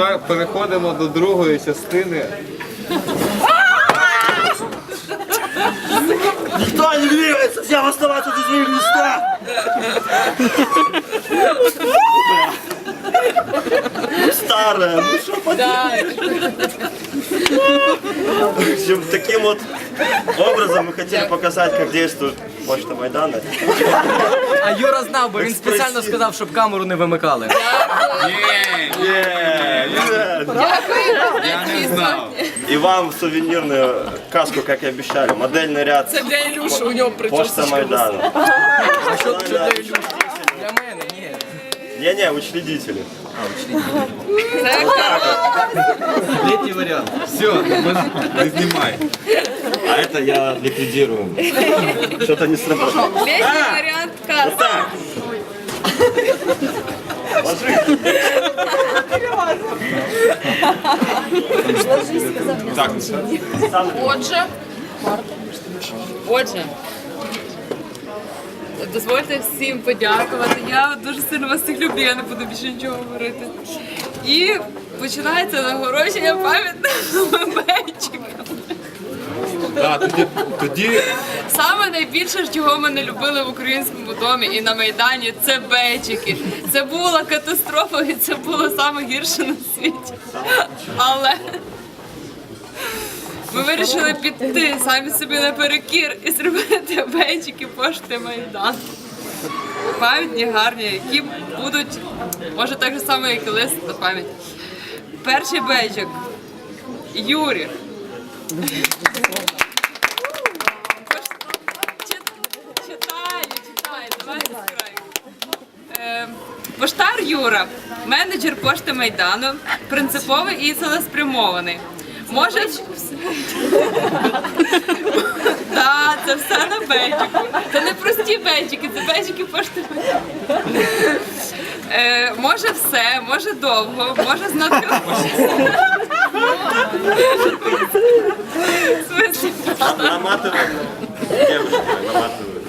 тепер переходимо до другої частини. Никто не двигается, всем оставаться на своих местах. Старая, ну что поделать? В общем, таким вот образом мы хотели показать, как действует почта Майдана. А Юра знав, бо він спеціально сказав, щоб камеру не вимикали. Я не знав. И вам сувенирную каску, как и обещали. Модельный ряд Це для Ілюші, у нього почта прическа. Майдана. А що що для Ілюші? Для мене, ні. Не-не, учредители. Літній варіант. Все, не знімай. А это я ликвидирую. Что-то не сработало. Летній варіант каси. Так, Отже, отже, дозвольте всім подякувати. Я дуже сильно вас всіх люблю, я не буду більше нічого говорити. І починається нагородження пам'ятними бейчиками. Да, тоді, тоді Саме найбільше, чого мене любили в українському домі і на Майдані, це бейчики. Це була катастрофа і це було саме гірше на світі. Але ми вирішили піти самі собі наперекір і зробити бейчики пошти Майдан. Пам'ятні, гарні, які будуть, може так же само, як і лист на пам'ять. Перший бейджик. Юрі. Чит- Читаю, читаю, давайте з краю. Е, Поштар Юра, менеджер пошти Майдану, принциповий і цілеспрямований. Може, Так, це все на бейджику. Це не прості бейджики, це бейджики пошти Майдану. Е, може все, може довго, може з натхненням. В смислі? Наматываем. Девушка, наматывают.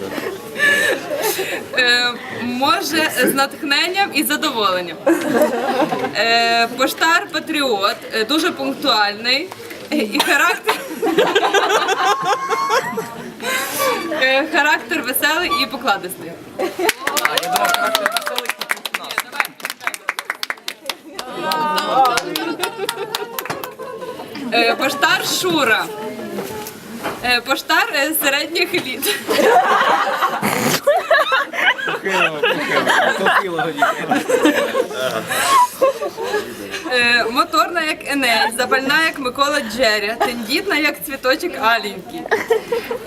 Е, може з натхненням і задоволенням. Е, поштар патріот, е, дуже пунктуальний і характер. Характер веселий і покладистий. Поштар Шура. Поштар середніх літ. Е, моторна як Еней, запальна як Микола Джеря, тендітна як цвіточок Аленький.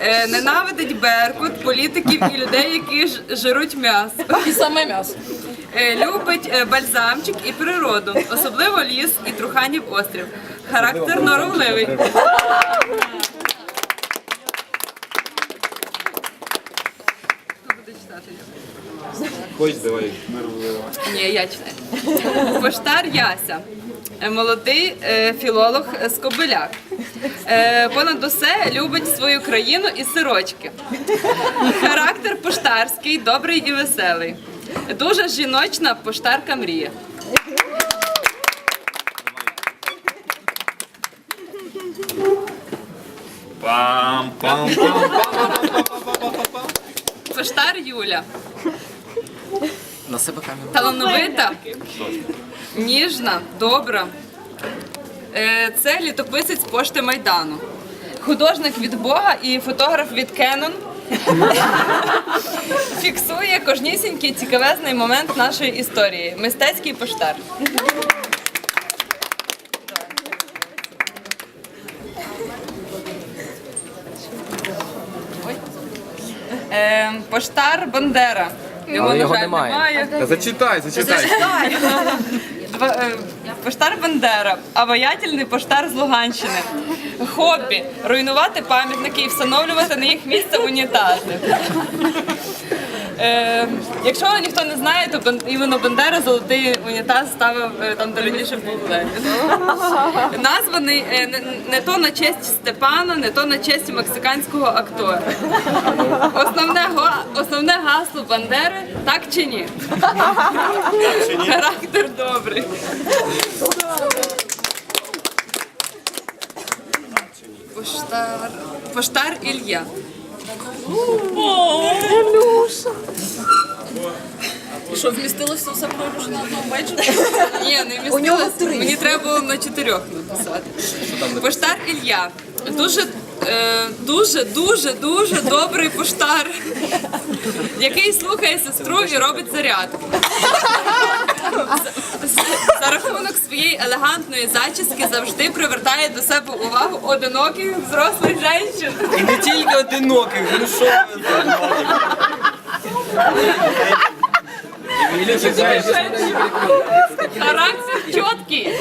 Е, ненавидить Беркут, політиків і людей, які ж жируть м'ясо. І саме м'ясо. Е, любить е, бальзамчик і природу, особливо ліс і Труханів острів. Характер норовливий. Буде читати? хоч давай. Ні, я читаю. Поштар Яся. Е, Молодий е, філолог е, Скобеляк. Е, понад усе любить свою країну і сирочки. Характер поштарський, добрий і веселий. Дуже жіночна поштарка мрія. Пам, Поштар Юля. На себе камеру. Талановита, ніжна, добра. Е, Це літописець пошти Майдану. Художник від Бога і фотограф від Canon. Фіксує кожнісінький цікавезний момент нашої історії. Мистецький поштар. Е, Поштар Бандера. Його, Але на його жаль, немає. Та зачитай, зачитай. Два- е, Поштар Бандера, обаятельний поштар з Луганщини. Хобі руйнувати пам'ятники і встановлювати на їх місце унітази. Е, Якщо ніхто не знає, то іменно Бандера золотий унітаз ставив е, там, де раніше був Левін. Названий е, не, не то на честь Степана, не то на честь мексиканського актора. Основне, основне гасло Бандери так чи ні? Характер добрий. Поштар, поштар Ілья. І що, вмістилося все поруч на одному бейджику? Ні, не вмістилось. Мені треба було на чотирьох написати. Поштар Ілля. Дуже, е, дуже, дуже, дуже добрий поштар, який слухає сестру і робить зарядку. За- рахунок своєї елегантної зачіски завжди привертає до себе увагу одиноких взрослих жінок. І не тільки одиноких, ну що ви? Знаєш, Характер чіткий.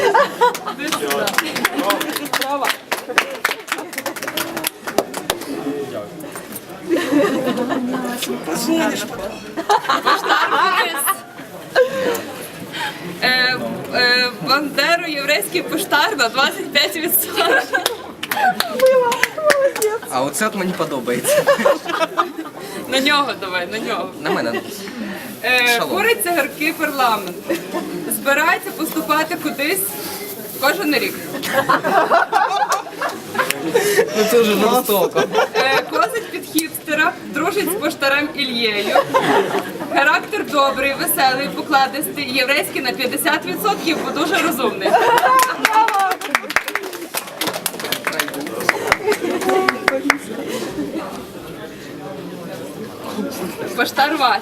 Поштар Борис. Е, е, Бандеру єврейський поштар на 25%. а оце от мені подобається. На нього давай, на нього. На мене. Е, Шалом. Курить цигарки парламент. Збирається поступати кудись кожен рік. Ну це вже жорстоко. Е, під дружить з поштарем Ільєю. Характер добрий, веселий, покладистий, єврейський на 50%, бо дуже розумний. Поштар Вася.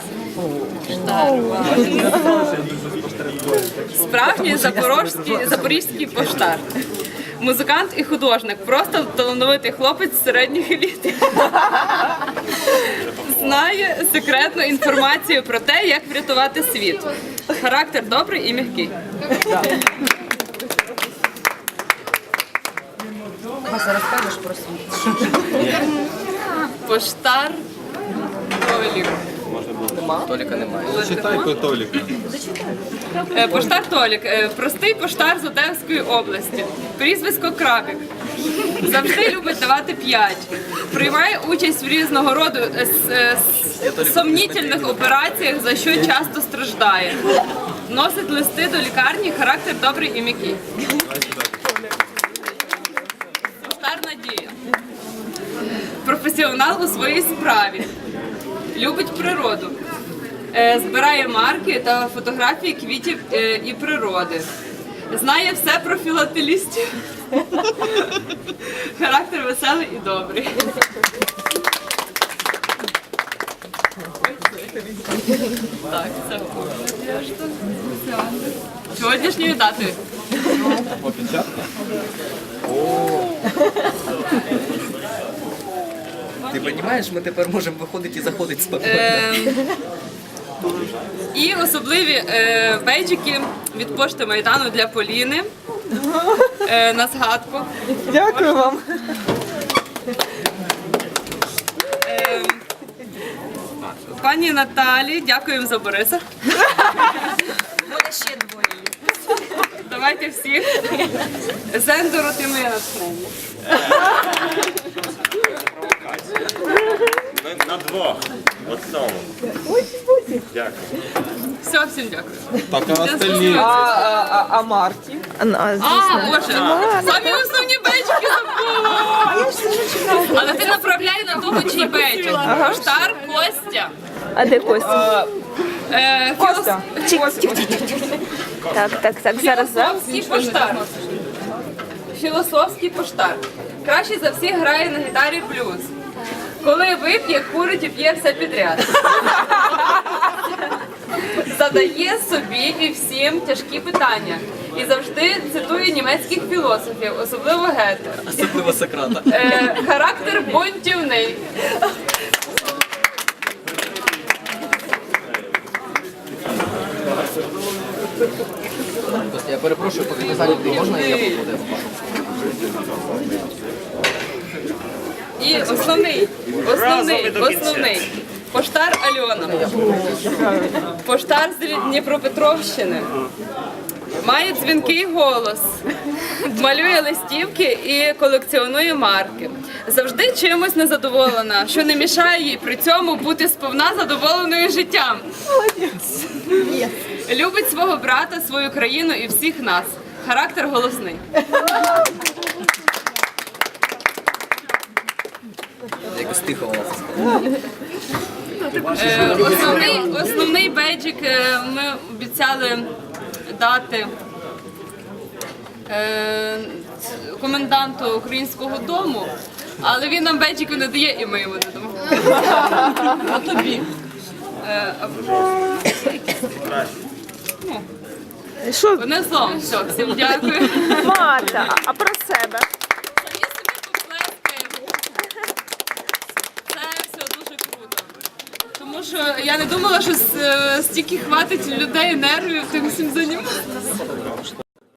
Справжній запорожський, запорізький поштар. Музикант і художник, просто талановитий хлопець середніх еліт. Знає секретну інформацію про те, як врятувати світ. Характер добрий і м'який. Вася, розкажеш про світ. Поштар Толік. Толіка немає. Читай про Толіка. Е, Поштар Толік, е, простий поштар з Одеської області. Прізвисько Крабік. Завжди любить давати п'ять. Приймає участь в різного роду е, с- е, с- сомнітельних операціях, за що часто страждає. Носить листи до лікарні, характер добрий і м'який. Поштар Надія. Професіонал у своїй справі. Любить природу. Е, Збирає марки та фотографії квітів е, і природи. Знає все про філателістів. Характер веселий і добрий. Так, це Сьогоднішньою датою. Ти розумієш, ми тепер можемо виходити і заходити спокійно. І особливі е, бейджики від пошти Майдану для Поліни. Е, на згадку. Дякую вам. Е, Пані Наталі, дякуємо за Бориса. Буде ще двоє. Давайте всіх. Зендору ти моє натхнення. На двох. От цьому. Дякую. Все, всім дякую. Так, а остальні? А, а, а Марті? А, Боже, самі основні бейджики забула. Але ти направляй на того, чий бейджик. Поштар Костя. А де Костя? Е, Костя. Так, так, так, зараз зараз. Філософський поштар. Філософський поштар. Краще за всіх грає на гітарі блюз. Коли вип'є, курить і п'є все підряд. Задає собі і всім тяжкі питання. І завжди цитує німецьких філософів, особливо Гете. Особливо Сократа. Е, характер бунтівний. Я перепрошую, поки ти зайнятий, можна я походив? І основний, основний, основний. Поштар Альона. Поштар з Дніпропетровщини. Має дзвінкий голос, малює листівки і колекціонує марки. Завжди чимось незадоволена, що не мішає їй при цьому бути сповна задоволеною життям. Любить свого брата, свою країну і всіх нас. Характер голосний. Якось тихо. Е, Основний, основний бейджик е, ми обіцяли дати е, коменданту українського дому, але він нам бейджики не дає і ми йому не дамо. А тобі. Е, а Що, Одне слово, все, всім дякую. Марта, а про себе? Самі собі поплескаємо. Це все дуже круто. Тому що я не думала, що с- стільки хватить людей нервів тим всім займатися.